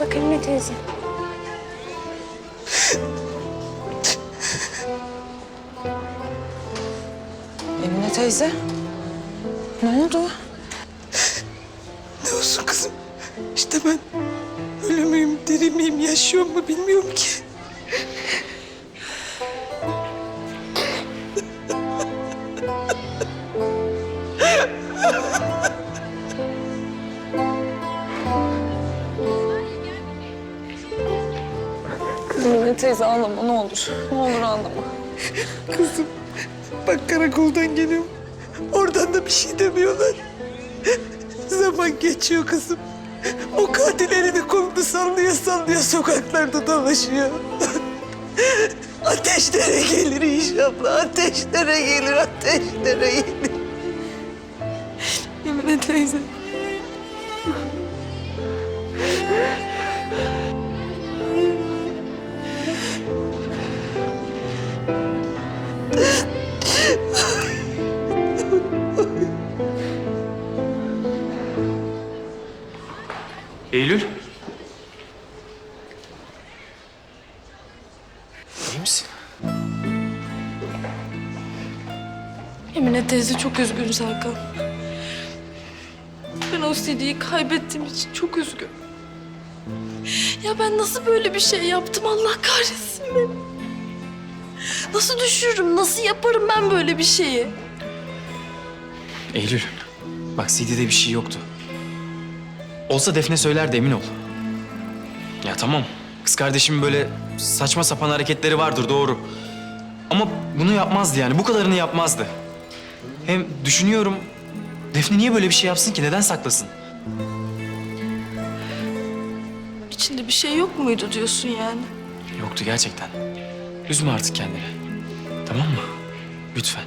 Bak Emine teyze. Emine teyze. Ne oldu? Ne olsun kızım? İşte ben ölü müyüm, diri miyim, yaşıyor mu bilmiyorum ki. Emine teyze ağlama ne olur. Ne olur ağlama. Kızım bak karakoldan geliyorum. Oradan da bir şey demiyorlar. Zaman geçiyor kızım. O katil elini kolunu sallaya sallaya sokaklarda dolaşıyor. Ateşlere gelir inşallah. Ateşlere gelir, ateşlere gelir. Emine teyze. Eylül. İyi misin? Emine teyze çok üzgün Serkan. Ben o CD'yi kaybettiğim için çok üzgün. Ya ben nasıl böyle bir şey yaptım Allah kahretsin beni. Nasıl düşürürüm, nasıl yaparım ben böyle bir şeyi? Eylül. Bak CD'de bir şey yoktu. Olsa Defne söylerdi emin ol. Ya tamam. Kız kardeşimin böyle saçma sapan hareketleri vardır doğru. Ama bunu yapmazdı yani. Bu kadarını yapmazdı. Hem düşünüyorum Defne niye böyle bir şey yapsın ki? Neden saklasın? İçinde bir şey yok muydu diyorsun yani? Yoktu gerçekten. Üzme artık kendini. Tamam mı? Lütfen.